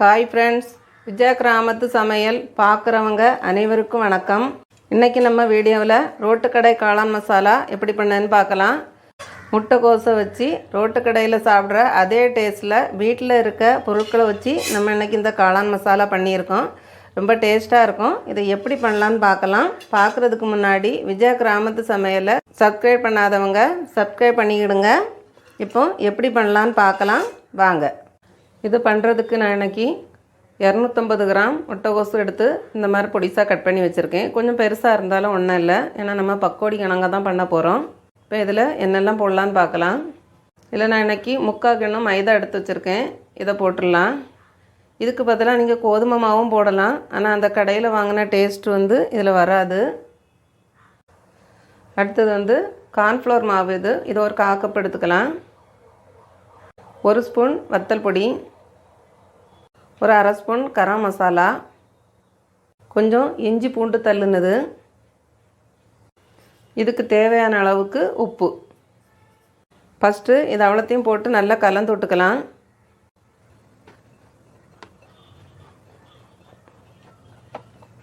Hi friends Vijaya கிராமத்து சமையல் பார்க்குறவங்க அனைவருக்கும் வணக்கம். இன்றைக்கி நம்ம வீடியோவில் ரோட்டுக்கடை காளான் மசாலா எப்படி பண்ணேன்னு பார்க்கலாம். முட்டைக்கோசை வச்சு ரோட்டுக்கடையில் சாப்பிட்ற அதே டேஸ்ட்டில் வீட்டில் இருக்க பொருட்களை வச்சு நம்ம இன்றைக்கி இந்த காளான் மசாலா பண்ணியிருக்கோம். ரொம்ப டேஸ்ட்டாக இருக்கும். இதை எப்படி பண்ணலான்னு பார்க்கலாம். பார்க்குறதுக்கு முன்னாடி விஜயா கிராமத்து சமையலை சப்ஸ்கிரைப் பண்ணாதவங்க சப்ஸ்கிரைப் பண்ணிக்கிடுங்க. இப்போ எப்படி பண்ணலான்னு பார்க்கலாம். வாங்க. இது பண்ணுறதுக்கு நான் இன்றைக்கி இரநூத்தம்பது கிராம் முட்டைகோசு எடுத்து இந்த மாதிரி பொடிசாக கட் பண்ணி வச்சுருக்கேன். கொஞ்சம் பெருசாக இருந்தாலும் ஒன்றும் இல்லை. ஏன்னா நம்ம பக்கோடி கணங்க தான் பண்ண போகிறோம் இப்போ இதில் என்னெல்லாம் போடலான்னு பார்க்கலாம். இதில் நான் இன்னைக்கு முக்கால் கிண்ணம் மைதா எடுத்து வச்சுருக்கேன். இதை போட்டுடலாம். இதுக்கு பதிலாக நீங்கள் கோதுமை மாவும் போடலாம். ஆனால் அந்த கடையில் வாங்கின டேஸ்ட் வந்து இதில் வராது. அடுத்தது வந்து கார்ன்ஃப்ளவர் மாவு இது. இதை ஒரு காக்கப் எடுத்துக்கலாம். ஒரு ஸ்பூன் வத்தல் பொடி. ஒரு அரை ஸ்பூன் கரம் மசாலா. கொஞ்சம் இஞ்சி பூண்டு தள்ளுனது. இதுக்கு தேவையான அளவுக்கு உப்பு. ஃபஸ்ட்டு இது அவ்வளோத்தையும் போட்டு நல்லா கலந்து விட்டுக்கலாம்.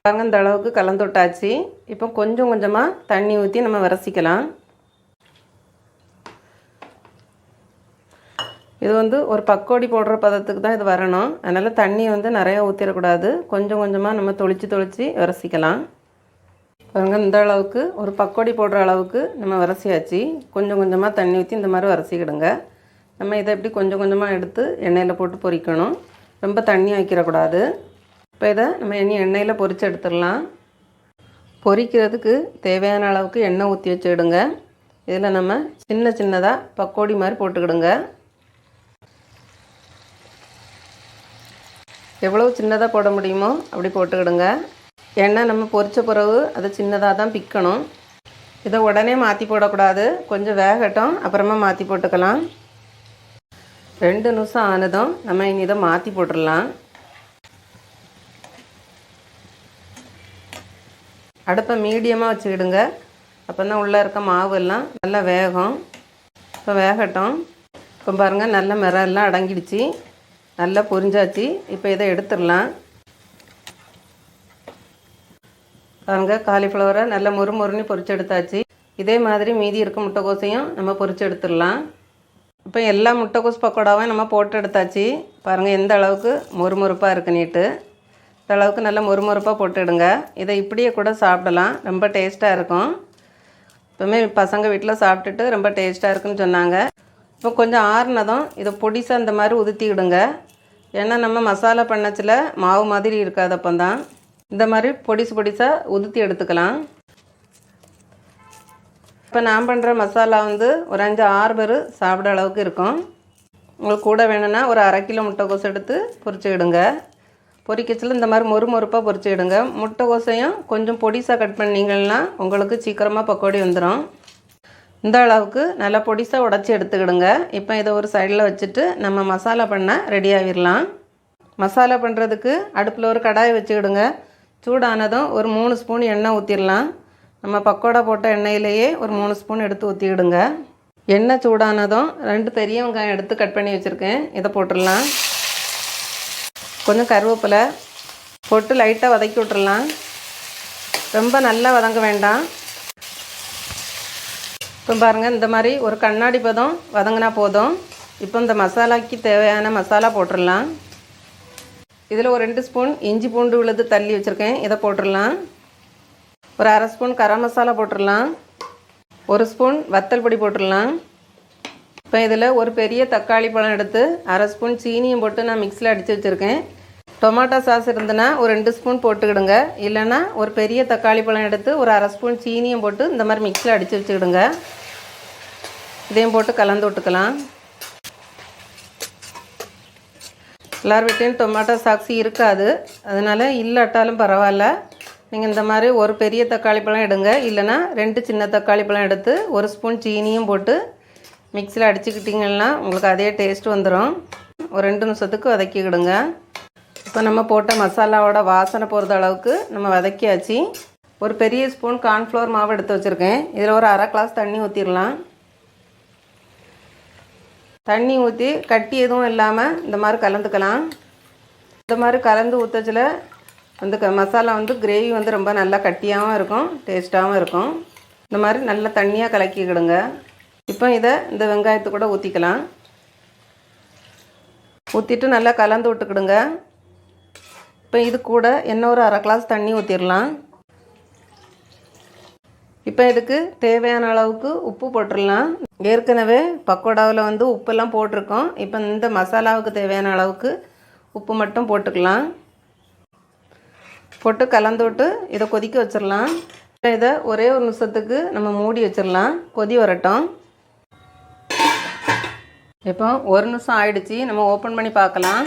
பாருங்க இந்த அளவுக்கு கலந்து விட்டாச்சு. இப்போ கொஞ்சம் கொஞ்சமாக தண்ணி ஊற்றி நம்ம விரசிக்கலாம். இது வந்து ஒரு பக்கோடி போடுற பதத்துக்கு தான் இது வரணும். அதனால் தண்ணி வந்து நிறையா ஊற்றிடக்கூடாது கொஞ்சம் கொஞ்சமாக நம்ம தொளிச்சு தொளிச்சு விரசிக்கலாம். பாருங்க இந்த அளவுக்கு ஒரு பக்கோடி போடுற அளவுக்கு நம்ம விரசியாச்சு. கொஞ்சம் கொஞ்சமாக தண்ணி ஊற்றி இந்த மாதிரி விரசிக்கிடுங்க. நம்ம இதை எப்படி கொஞ்சம் கொஞ்சமாக எடுத்து எண்ணெயில் போட்டு பொரிக்கணும் ரொம்ப தண்ணி வைக்கிறக்கூடாது இப்போ இதை நம்ம இனி எண்ணெயில் பொரித்து எடுத்துடலாம். பொரிக்கிறதுக்கு தேவையான அளவுக்கு எண்ணெய் ஊற்றி வச்சுக்கிடுங்க இதில் நம்ம சின்ன சின்னதாக பக்கோடி மாதிரி போட்டுக்கிடுங்க. எவ்வளோ சின்னதாக போட முடியுமோ அப்படி போட்டுக்கிடுங்க. ஏன்னா நம்ம பொரிச்ச பிறகு அதை சின்னதாக தான் பிக்கணும். இதை உடனே மாற்றி போடக்கூடாது. கொஞ்சம் வேகட்டும் அப்புறமா மாற்றி போட்டுக்கலாம். ரெண்டு நிமிஷம் ஆனதும் நம்ம இனி இதை மாற்றி போட்டுடலாம். அடுப்பை மீடியமாக வச்சுக்கிடுங்க. அப்போ தான் உள்ளே இருக்க மாவு எல்லாம் நல்லா வேகும். இப்போ வேகட்டும். இப்போ பாருங்கள் நல்ல மிரெல்லாம் அடங்கிடுச்சு. நல்லா பொரிஞ்சாச்சு. இப்போ இதை எடுத்துடலாம். பாருங்க காலிஃப்ளவரை நல்லா மொறு மொறுன்னு பொரிச்சு எடுத்தாச்சு. இதே மாதிரி மீதி இருக்க முட்டைக்கோசையும் நம்ம பொரிச்சு எடுத்துடலாம். இப்போ எல்லா முட்டைக்கோஸ் பக்கோடாவும் நம்ம போட்டு எடுத்தாச்சு. பாருங்கள் எந்த அளவுக்கு மொறுமொறுப்பாக இருக்கு நீட்டு. இந்த அளவுக்கு நல்லா மொறுமொறுப்பாக போட்டுடுங்க இதை இப்படியே கூட சாப்பிடலாம். ரொம்ப டேஸ்ட்டாக இருக்கும். எப்பவுமே பசங்க வீட்டில் சாப்பிட்டுட்டு ரொம்ப டேஸ்ட்டாக இருக்குன்னு சொன்னாங்க. இப்போ கொஞ்சம் ஆறுனதும் இதை பொடிசாக இந்த மாதிரி உதுத்திக்கிடுங்க ஏன்னா நம்ம மசாலா பண்ணச்சில் மாவு மாதிரி இருக்காது அப்போ தான் இந்த மாதிரி பொடிசு பொடிசாக உதுத்தி எடுத்துக்கலாம். இப்போ நான் பண்ணுற மசாலா வந்து ஒரு அஞ்சு ஆறு பேர் சாப்பிட அளவுக்கு இருக்கும். உங்களுக்கு கூட வேணும்னா ஒரு அரை கிலோ முட்டைக்கோஸ் எடுத்து பொரிச்சுக்கிடுங்க பொரிக்கச்சில் இந்த மாதிரி மொறு மொறுப்பாக பொரிச்சுக்கிடுங்க முட்டைக்கோசையும் கொஞ்சம் பொடிசாக கட் பண்ணிங்கன்னா உங்களுக்கு சீக்கிரமாக பக்கோடி வந்துடும் இந்த அளவுக்கு நல்லா பொடிசாக உடச்சி எடுத்துக்கிடுங்க. இப்போ இதை ஒரு சைடில் வச்சுட்டு நம்ம மசாலா பண்ண ரெடி ஆகிடலாம் மசாலா பண்ணுறதுக்கு அடுப்பில் ஒரு கடாயை வச்சுக்கிடுங்க. சூடானதும் ஒரு மூணு ஸ்பூன் எண்ணெய் ஊற்றிடலாம் நம்ம பக்கோடா போட்ட எண்ணெயிலேயே ஒரு மூணு ஸ்பூன் எடுத்து ஊற்றிக்கிடுங்க எண்ணெய் சூடானதும் ரெண்டு பெரிய வெங்காயம் எடுத்து கட் பண்ணி வச்சுருக்கேன். இதை போட்டுடலாம் கொஞ்சம் கருவேப்பிலை போட்டு லைட்டாக வதக்கி விட்டுடலாம் ரொம்ப நல்லா வதங்க வேண்டாம். இப்போ பாருங்கள் இந்த மாதிரி ஒரு கண்ணாடி பதம் வதங்கினா போதும். இப்போ இந்த மசாலாக்கு தேவையான மசாலா போட்டுடலாம் இதில் ஒரு ரெண்டு ஸ்பூன் இஞ்சி பூண்டு உள்ளது தள்ளி வச்சுருக்கேன். இதை போட்டுடலாம் ஒரு அரை ஸ்பூன் கரம் மசாலா போட்டுடலாம் ஒரு ஸ்பூன் வத்தல் பொடி போட்டுடலாம் இப்போ இதில் ஒரு பெரிய தக்காளி பழம் எடுத்து அரை ஸ்பூன் சீனியும் போட்டு நான் மிக்ஸில் அடித்து வச்சுருக்கேன். டொமாட்டோ சாஸ் இருந்ததுன்னா ஒரு ரெண்டு ஸ்பூன் போட்டுக்கிடுங்க. இல்லைன்னா ஒரு பெரிய தக்காளி பழம் எடுத்து ஒரு அரை ஸ்பூன் சீனியும் போட்டு இந்த மாதிரி மிக்ஸில் அடித்து வச்சுக்கிடுங்க. இதையும் போட்டு கலந்து விட்டுக்கலாம். எல்லார் வீட்டையும் டொமாட்டோ சாக்ஸி இருக்காது. அதனால் இல்லாட்டாலும் பரவாயில்ல. நீங்கள் இந்த மாதிரி ஒரு பெரிய தக்காளி பழம் எடுங்க. இல்லைன்னா ரெண்டு சின்ன தக்காளி பழம் எடுத்து ஒரு ஸ்பூன் சீனியும் போட்டு மிக்சியில் அடிச்சுக்கிட்டிங்கன்னா உங்களுக்கு அதே டேஸ்ட் வந்துடும் ஒரு ரெண்டு நிமிஷத்துக்கு வதக்கிக்கிடுங்க. இப்போ நம்ம போட்ட மசாலாவோட வாசனை போகிறது அளவுக்கு நம்ம வதக்கியாச்சு. ஒரு பெரிய ஸ்பூன் கார்ன்ஃப்ளவர் மாவு எடுத்து வச்சுருக்கேன். இதில் ஒரு அரை கிளாஸ் தண்ணி ஊற்றிடலாம் தண்ணி ஊற்றி கட்டி எதுவும் இல்லாமல் இந்த மாதிரி கலந்துக்கலாம். இந்த மாதிரி கலந்து ஊற்றச்சில் வந்து க மசாலா வந்து கிரேவி வந்து ரொம்ப நல்லா கட்டியாகவும் இருக்கும் டேஸ்ட்டாகவும் இருக்கும். இந்த மாதிரி நல்லா தண்ணியாக கலக்கிக்கிடுங்க இப்போ இதை இந்த வெங்காயத்தை கூட ஊற்றிக்கலாம் ஊற்றிட்டு நல்லா கலந்து விட்டுக்கிடுங்க. இப்போ இது கூட என்ன ஒரு அரை கிளாஸ் தண்ணி ஊற்றிடலாம் இப்போ இதுக்கு தேவையான அளவுக்கு உப்பு போட்டுடலாம் ஏற்கனவே பக்கோடாவில் வந்து உப்பெல்லாம் போட்டிருக்கோம். இப்போ இந்த மசாலாவுக்கு தேவையான அளவுக்கு உப்பு மட்டும் போட்டுக்கலாம். போட்டு கலந்து விட்டு இதை கொதிக்க வச்சிடலாம் இதை ஒரே ஒரு நிமிஷத்துக்கு நம்ம மூடி வச்சிடலாம் கொதி வரட்டும். இப்போ ஒரு நிமிஷம் ஆயிடுச்சு. நம்ம ஓப்பன் பண்ணி பார்க்கலாம்.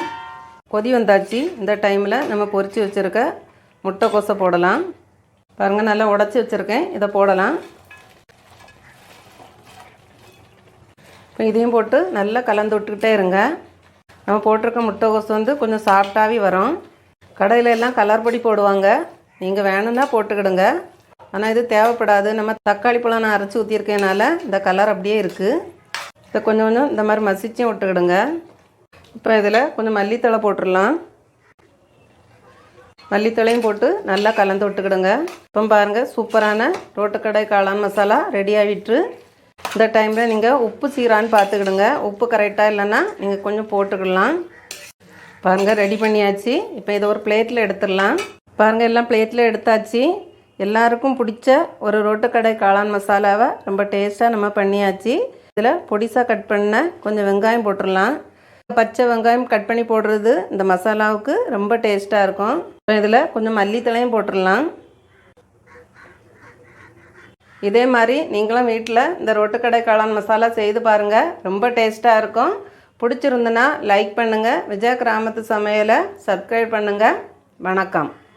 கொதி வந்தாச்சு. இந்த டைமில் நம்ம பொரித்து வச்சுருக்க முட்டைக்கோசை போடலாம். பாருங்கள் நல்லா உடச்சி வச்சுருக்கேன். இதை போடலாம். இப்போ இதையும் போட்டு நல்லா கலந்து விட்டுக்கிட்டே இருங்க. நம்ம போட்டிருக்க முட்டைக்கோசு வந்து கொஞ்சம் சாஃப்டாகவே வரும். கடையில எல்லாம் கலர் பொடி போடுவாங்க. நீங்கள் வேணும்னா போட்டுக்கிடுங்க. ஆனால் இது தேவைப்படாது. நம்ம தக்காளி பழம் நான் அரைச்சி ஊற்றிருக்கேனால இந்த கலர் அப்படியே இருக்குது இதை கொஞ்சம் கொஞ்சம் இந்த மாதிரி மசிச்சும் விட்டுக்கிடுங்க. இப்போ இதில் கொஞ்சம் மல்லித்தழை போட்டுடலாம். மல்லித்தழையும் போட்டு நல்லா கலந்து விட்டுக்கிடுங்க. இப்போ பாருங்கள் சூப்பரான ரோட்டுக்கடை காளான் மசாலா ரெடி ஆகிட்டு இந்த டைமில் நீங்கள் உப்பு சீரான்னு பார்த்துக்கிடுங்க. உப்பு கரெக்டாக இல்லைன்னா நீங்கள் கொஞ்சம் போட்டுக்கிடலாம். பாருங்கள் ரெடி பண்ணியாச்சு. இப்போ இதை ஒரு பிளேட்டில் எடுத்துடலாம். பாருங்கள் எல்லாம் பிளேட்டில் எடுத்தாச்சு. எல்லாருக்கும் பிடிச்ச ஒரு ரோட்டுக்கடை காளான் மசாலாவை ரொம்ப டேஸ்ட்டாக நம்ம பண்ணியாச்சு. இதில் பொடிசாக கட் பண்ண கொஞ்சம் வெங்காயம் போட்டுடலாம். பச்சை வெங்காயம் கட் பண்ணி போடுறது இந்த மசாலாவுக்கு ரொம்ப டேஸ்ட்டாக இருக்கும். இப்போ இதில் கொஞ்சம் மல்லித்தலையும் போட்டுடலாம். இதே மாதிரி நீங்களும் வீட்டில் இந்த ரோட்டுக்கடை காளான் மசாலா செய்து பாருங்கள் ரொம்ப டேஸ்ட்டாக இருக்கும். பிடிச்சிருந்துன்னா லைக் பண்ணுங்கள் விஜய கிராமத்து சமையலை சப்ஸ்கிரைப் பண்ணுங்கள் வணக்கம்.